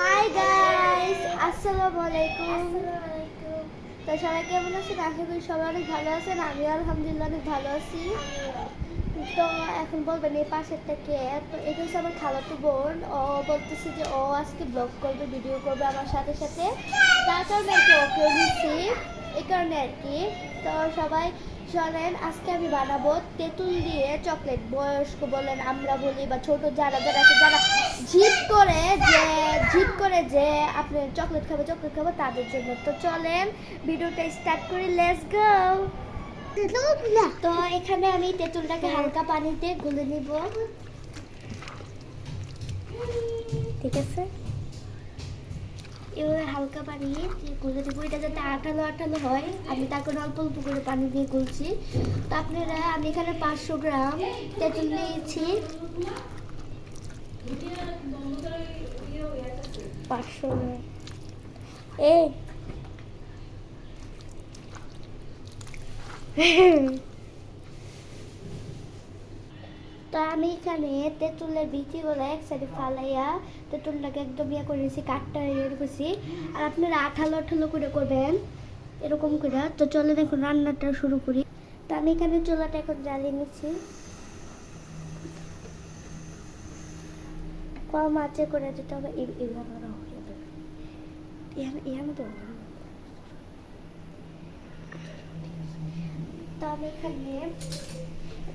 Hi guys আসসালামু আলাইকুম তো সবাই কেমন আছেন? আশা করি সবাই অনেক ভালো আছেন। আমি আলহামদুলিল্লাহ অনেক ভালো আছি। তো এখন বলবেন এই পাশের থেকে তো এটা হচ্ছে আমার খালাতো বোন। ও বলতেছে যে ও আজকে ব্লগ করবে ভিডিও করবে আমার সাথে সাথে। তার কারণে আর কি ওকে নিচ্ছি এই কারণে আর কি। তো সবাই শোনেন আজকে আমি বানাবো তেঁতুল দিয়ে চকলেট। বয়স্ক বলেন, আমরা বলি, বা ছোট যারা যারা আছে, যারা জিদ করে যে জিদ করে যে আপনি চকলেট খাবে, চকলেট খাব, তাদের জন্য। তো চলেন, ভিডিওটা স্টার্ট করি লেটস গো তো এখানে আমি তেঁতুলটাকে হালকা পানিতে গুলে নিব। ঠিক আছে? এভাবে হালকা পানি দিয়ে গুলে দেবো। এটা যাতে আঠালো আঠালো হয়, আমি তার করে অল্প অল্প করে পানি দিয়ে গুলছি। তো আপনারা, আমি এখানে পাঁচশো গ্রাম তেঁতুল নিয়েছি। পাঁচশো গ্রাম। এই। তো আমি এখানে তেঁতুলের বিচিগুলো এক সাইডে ফালাইয়া তেঁতুলটাকে একদম ইয়ে করেছি কাঠটা ইয়ে করেছি। আর আপনারা আঠালো আঠালো করে করবেন, এরকম করে। তো চলে দেখুন রান্নাটা শুরু করি। তো আমি এখানে চুলাটা এখন জ্বালিয়ে নিচ্ছি। কম আছে করে যেতে হবে তো আমি এখানে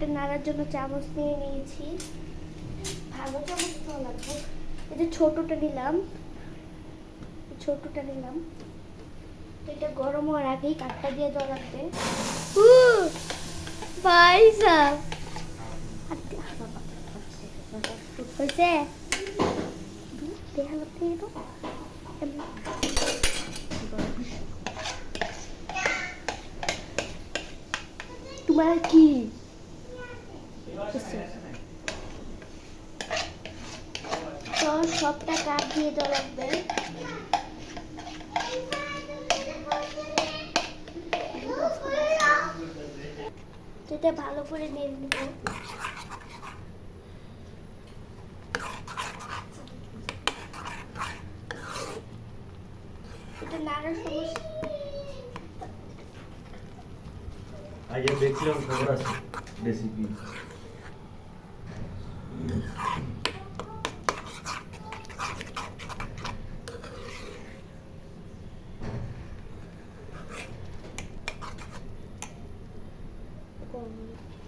একটা নাড়ার জন্য চামচ নিয়ে নিয়েছি। ভালো চামচ তো লাগবে। এই যে ছোটোটা নিলাম। ছোটোটা নিলাম। এটা গরম হওয়ার আগেই কাঠটা দিয়ে লাগবে। পয়সা এটা তোমার কি? তো সবটা কাঠ দিয়ে দেওয়া লাগবে এটা ভালো করে নেড়ে নেব। এটা নাড়ার আগে দেখছিলাম খবর আছে রেসিপি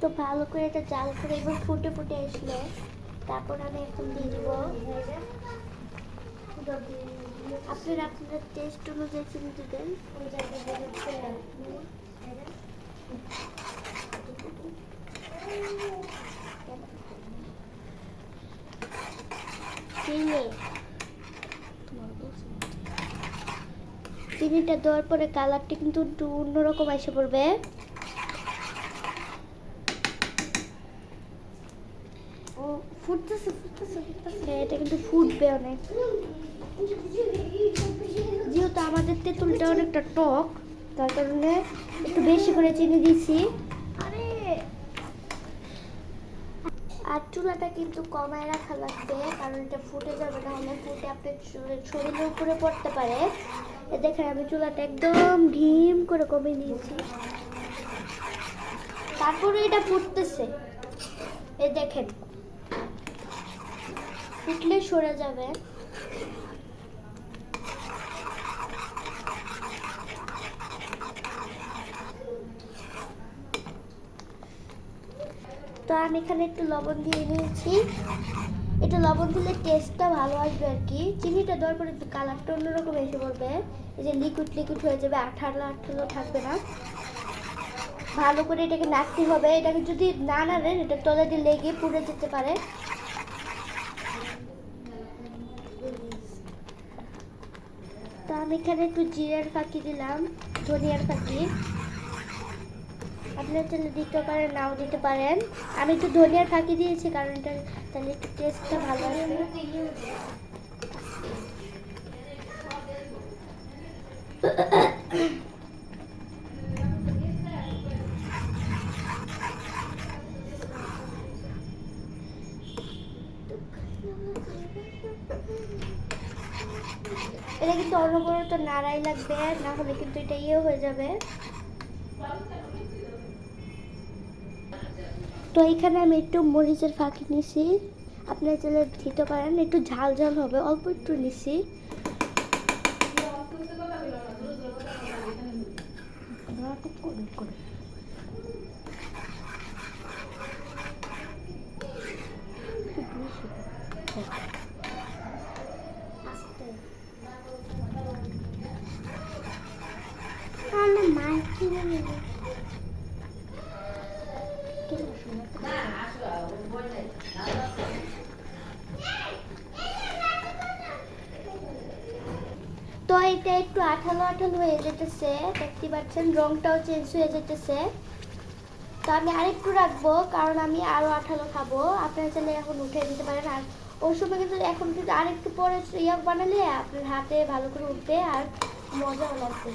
তো ভালো করে এটা জাল করে এবার ফুটে ফুটে আসলে। তারপর আমি এখন দিয়ে দিব। আপনারা আপনাদের টেস্ট অনুযায়ী চিনি দেবেন। চিনি। চিনিটা দেওয়ার পরে কালারটা কিন্তু একটু অন্যরকম এসে পড়বে। ও, ফুটতেছে ফুটতেছে ফুটতেছে। এটা কিন্তু ফুটবে অনেক। যেহেতু আমাদের তেঁতুলটা অনেকটা টক, তার কারণে একটু বেশি করে চিনি দিছি আরে। আর চুলাটা কিন্তু কমায় রাখা লাগবে, কারণ এটা ফুটে যাবে না হলে ফুটে আপনার শরীর- শরীরের উপরে পড়তে পারে। দেখেন, আমি চুলাটা একদম ঢিম করে কমিয়ে নিয়েছি। তারপরে এটা ফুটতেছে। এ দেখেন। ফুটলে সরে যাবে। তো আমি এখানে একটু লবণ দিয়ে নিয়েছি। এটা লবণ দিলে টেস্টটা ভালো আসবে আর কি। চিনিটা দেওয়ার পরে একটু কালারটা অন্যরকম এসে পড়বে। এই যে লিকুইড লিকুইড হয়ে যাবে, আঠালো আঠালো থাকবে না। ভালো করে এটাকে নাড়তে হবে। এটাকে যদি না নাড়েন, এটা তলে দিয়ে লেগে পুড়ে যেতে পারে। আমি এখানে একটু জিরার ফাঁকি দিলাম, ধনিয়ার ফাঁকি। আপনার চাইলে দিতে পারেন নাও দিতে পারেন। আমি একটু ধনিয়ার ফাঁকি দিয়েছি, কারণ এটা তাহলে একটু টেস্টটা ভালো আসবে। কিন্তু অনবরত নাড়াই লাগবে, না হলে কিন্তু এটা ইয়ে হয়ে যাবে। তো এখানে আমি একটু মরিচের ফাঁকি নিছি। আপনার চাইলে দিতে পারেন, একটু ঝাল ঝাল হবে, অল্প একটু নিছি। আস্তে। না তো এটা একটু আঠালো আঠালো হয়ে যেতেছে দেখতে পাচ্ছেন রংটাও চেঞ্জ হয়ে যেতেছে। আমি আরেকটু রাখব কারণ আমি আরও আঠালো খাব। আপনারা চাইলে এখন উঠে দিতে পারেন। আর ওই সময় কিন্তু এখন কিন্তু আরেকটু পরে ইয়া বানালে আপনার হাতে ভালো করে উঠবে আর মজাও লাগবে।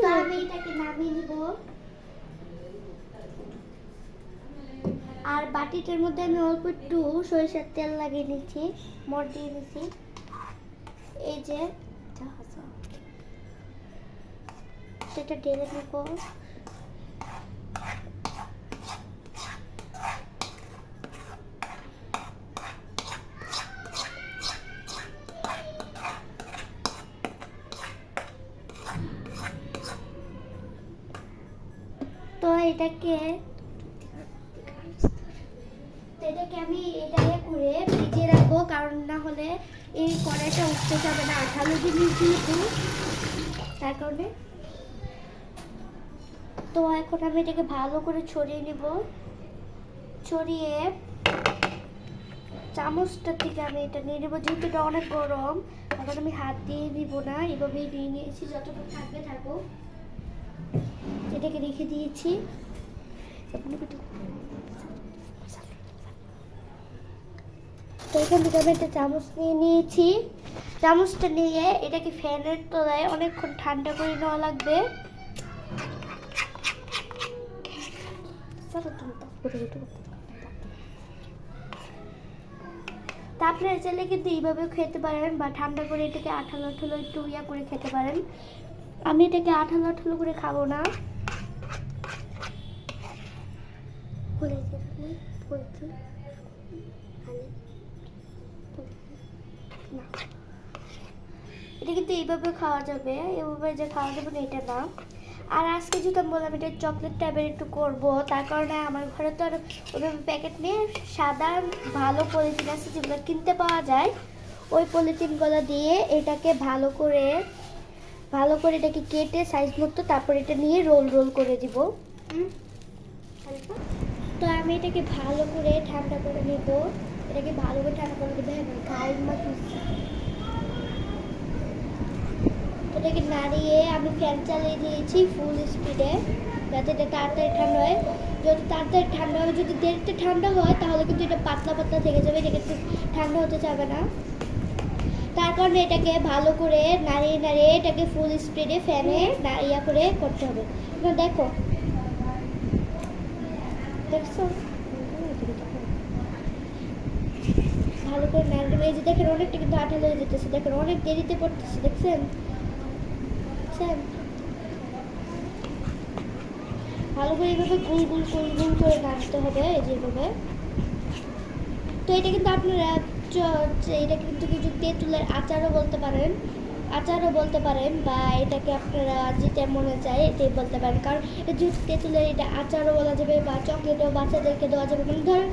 তো আমি এটাকে নামিয়ে নিব। আর বাটিটার মধ্যে আমি অল্প একটু সরিষার তেল লাগিয়ে নিচ্ছি মর দিয়ে নিচ্ছি। এই যে সেটা ঢেলে নেব। তো এটাকে এটাকে আমি এটা ইয়ে করে ভিজিয়ে রাখব, কারণ না হলে এই কড়াইটা উঠতে যাবে না। আঠালো জিনিস তার কারণে তো এখন আমি এটাকে ভালো করে ছড়িয়ে নিব। ছড়িয়ে চামচটার থেকে আমি এটা নিয়ে নেব, যেহেতু এটা অনেক গরম। এখন আমি হাত দিয়ে নিব না, এভাবেই নিয়ে নিয়েছি যতটুকু থাকবে থাকুক। এটাকে রেখে দিয়েছি। তো এখান থেকে আমি একটা চামচ নিয়ে নিয়েছি। চামচটা নিয়ে এটাকে ফ্যানের তলায় অনেকক্ষণ ঠান্ডা করে নেওয়া লাগবে চলো তুমি তো করে দিতে পারো। তা আপনারা চাইলে কিন্তু এইভাবেও খেতে পারেন বা ঠান্ডা করে এটাকে আঠালো আঠালো একটু ইয়া করে খেতে পারেন। আমি এটাকে আঠালো আঠালো করে খাব না। এটা কিন্তু এইভাবে খাওয়া যাবে এভাবে যে খাওয়া যাবে না, এটা না। আর আজকে যদি আমি বললাম এটা চকলেট টাইপের একটু করব, তার কারণে আমার ঘরে তো আর ওইভাবে প্যাকেট নিয়ে সাদা ভালো পলিথিন আছে যেগুলো কিনতে পাওয়া যায়, ওই পলিথিনগুলো দিয়ে এটাকে ভালো করে ভালো করে এটাকে কেটে সাইজ মতো তারপর এটা নিয়ে রোল রোল করে দিব। তো আমি এটাকে ভালো করে ঠান্ডা করে নেব, এটাকে ভালো করে ঠান্ডা করে নেব। হ্যাঁ গায়ে মাখিয়েছি। এটাকে নাড়িয়ে আমি ফ্যান চালিয়ে দিয়েছি ফুল স্পিডে যাতে এটা তাড়াতাড়ি ঠান্ডা হয়। যদি তাড়াতাড়ি ঠান্ডা হয়, যদি দেরিতে ঠান্ডা হয়, তাহলে কিন্তু এটা পাতলা পাতলা থেকে যাবে, এটা কিন্তু ঠান্ডা হতে যাবে না। তার কারণে এটাকে ভালো করে নাড়িয়ে নাড়িয়ে এটাকে ফুল স্পিডে ফ্যানে ইয়া করে করতে হবে। না, দেখো। দেখছ? ভালো করে নাড়িয়ে দেখেন অনেকটা কিন্তু আঠালো হয়ে যেতেছে, দেখেন অনেক দেরিতে পড়তেছে দেখছেন? ভালো করে এইভাবে গুল গুল গুল গুল করে নাড়তে হবে যেভাবে। তো এটা কিন্তু আপনারা এটা কিন্তু কিছু তেঁতুলের আচারও বলতে পারেন, আচারও বলতে পারেন বা এটাকে আপনারা যেটা মনে চায় এটাই বলতে পারেন। কারণ যেহেতু তেঁতুলের এটা আচারও বলা যাবে বা চকলেটও বাচ্চাদেরকে দেওয়া যাবে। মানে ধরেন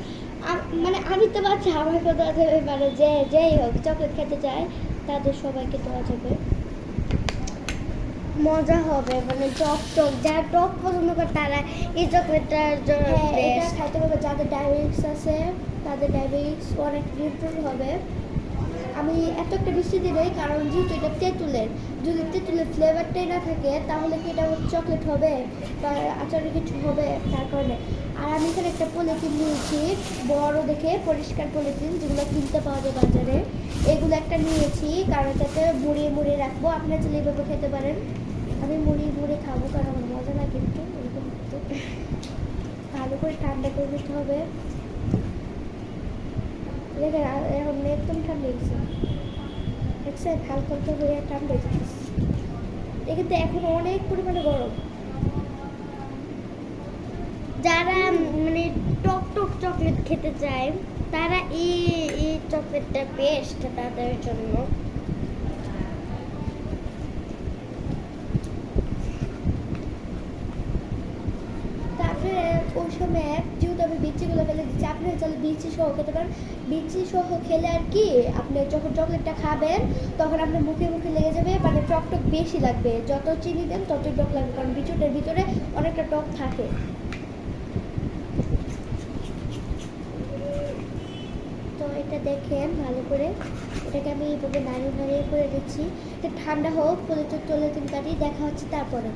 মানে আমি তো বাচ্চা আমাকে দেওয়া যাবে। মানে যে, যেই হোক, চকলেট খেতে চায়, তাদের সবাইকে দেওয়া যাবে। মজা হবে মানে টক টক যারা টক পছন্দ করে তারা এই চকলেটটার জন্য খাইতে পারবে। যাদের ডায়াবেটিস আছে তাদের ডায়াবেটিস অনেক নিয়ন্ত্রণ হবে। আমি এত একটা মিষ্টি দিই কারণ যেহেতু এটা তেঁতুলের যদি তেঁতুলের ফ্লেভারটাই না থাকে তাহলে কি এটা চকলেট হবে? বা আচারের কিছু হবে? তার কারণে। আর আমি এখানে একটা পলিথিন নিয়েছি বড় দেখে পরিষ্কার পলিথিন যেগুলো কিনতে পাওয়া যায় বাজারে। এগুলো একটা নিয়েছি কারণ যাতে মুড়িয়ে মুড়িয়ে রাখব। আপনারা চাইলে এভাবে খেতে পারেন। আমি মুড়ি মুড়িয়ে খাব, কারণ আমার মজা লাগে একটু, এরকম ভালো করে ঠান্ডা করে দিতে হবে। দেখেন এখন একদম ঠান্ডা লেগেছে দেখছেন, হালকা হালকা হয়ে ঠান্ডা হয়ে যাচ্ছে। এটা এখন অনেক পরিমাণে গরম। যারা মানে টক টক চকলেট খেতে চায়, তারা এই এই চকলেটটা বেস্ট তাদের জন্য। ওই সময় যেহেতু আমি বিচিগুলো ফেলে দিচ্ছি, আপনি চাইলে বিচি সহ খেতে পারেন। বিচি সহ খেলে আর কি, আপনি যখন চকলেটটা খাবেন, তখন আপনার মুখে মুখে লেগে যাবে মানে টক টক বেশি লাগবে। যত চিনি দেন, ততই টক লাগবে, কারণ বিচুটার ভিতরে অনেকটা টক থাকে। তো এটা দেখেন ভালো করে। এটাকে আমি এইভাবে নাড়িয়ে নাড়িয়ে করে দিচ্ছি। এটা ঠান্ডা হোক পলিথিন পলিথিন কাটি দেখা হচ্ছে তারপরে।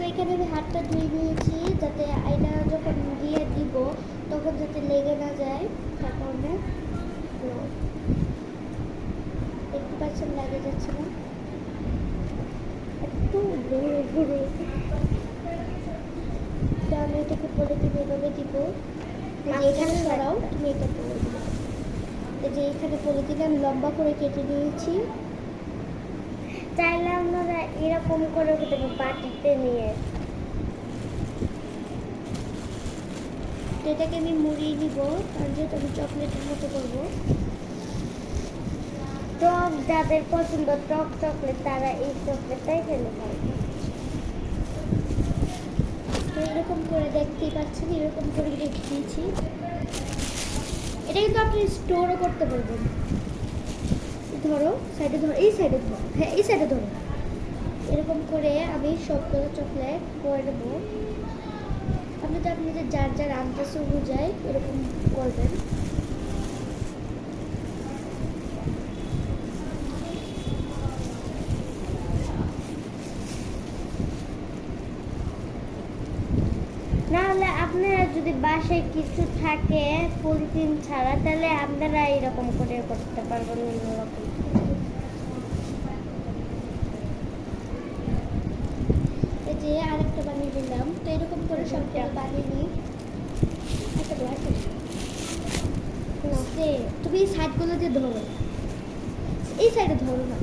তো এখানে আমি হাতটা ধুয়ে নিয়েছি, যাতে আয়না যখন দিয়ে দিব, তখন যাতে লেগে না যায়, তার কারণে একটু পার্সেন্ট লাগে যাচ্ছে না। একটু বড় তো আমি এটাকে পলিথিন এভাবে দিব। এখানে সরাও, তুমি এটা দিবে। এই যে এখানে পলিথিন আমি লম্বা করে কেটে নিয়েছি। চাইলে আপনারা এরকম করে পারেন বাটিতে নিয়ে এটাকে আমি মুড়িয়ে নিব, কারণ যেহেতু আমি চকলেটের মতো করব। টক যাদের পছন্দ, টক চকলেট, তারা এই চকলেটটাই খেলে পারবে এরকম করে দেখতেই পাচ্ছেন, এরকম করে রেখে দিয়েছি। এটা কিন্তু আপনি স্টোরও করতে পারবেন। ধরো সাইডে ধরো, এই সাইডে ধরো। হ্যাঁ এই সাইডে ধরো। এরকম করে আমি সবগুলো চকলেট করে নেব। আপনি তো আপনাদের যার যার আন্দাজ অনুযায়ী এরকম করবেন। না হলে আপনারা যদি বাসায় কিছু থাকে পলিথিন ছাড়া, তাহলে আপনারা এরকম করে করতে পারবেন অন্যরকম। এই যে আরেকটা বানিয়ে দিলাম। তো এরকম করে সবটা বানিয়ে নিই তুমি এই সাইডগুলো দিয়ে ধরো। এই সাইডে ধরো না।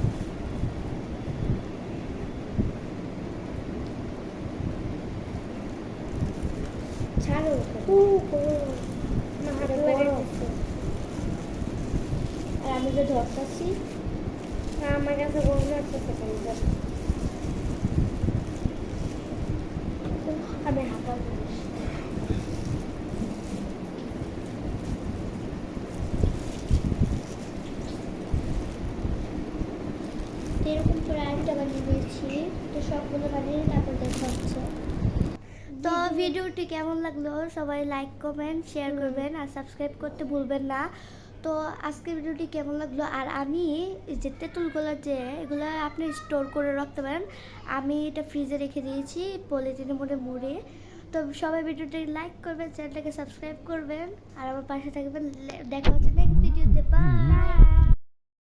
ছাড়ো আর আমি যে ধরতাছি আমার কাছে আমি হাঁটা এরকম করে আরেকটা বানিয়ে দিয়েছি তো সবগুলো বানিয়ে তারপর দেখা হচ্ছে তো ভিডিওটি কেমন লাগল? সবাই লাইক কমেন্ট শেয়ার করবেন আর সাবস্ক্রাইব করতে ভুলবেন না। তো আজকের ভিডিওটি কেমন লাগল? আর আমি যে তেঁতুলগুলো যে এগুলো আপনি স্টোর করে রাখতে পারেন। আমি এটা ফ্রিজে রেখে দিয়েছি পলিথিনের মধ্যে মুড়ে। তো সবাই ভিডিওটি লাইক করবেন চ্যানেলটাকে সাবস্ক্রাইব করবেন। আর আমার পাশে থাকবেন। দেখা হচ্ছে নেক্সট ভিডিওতে বাই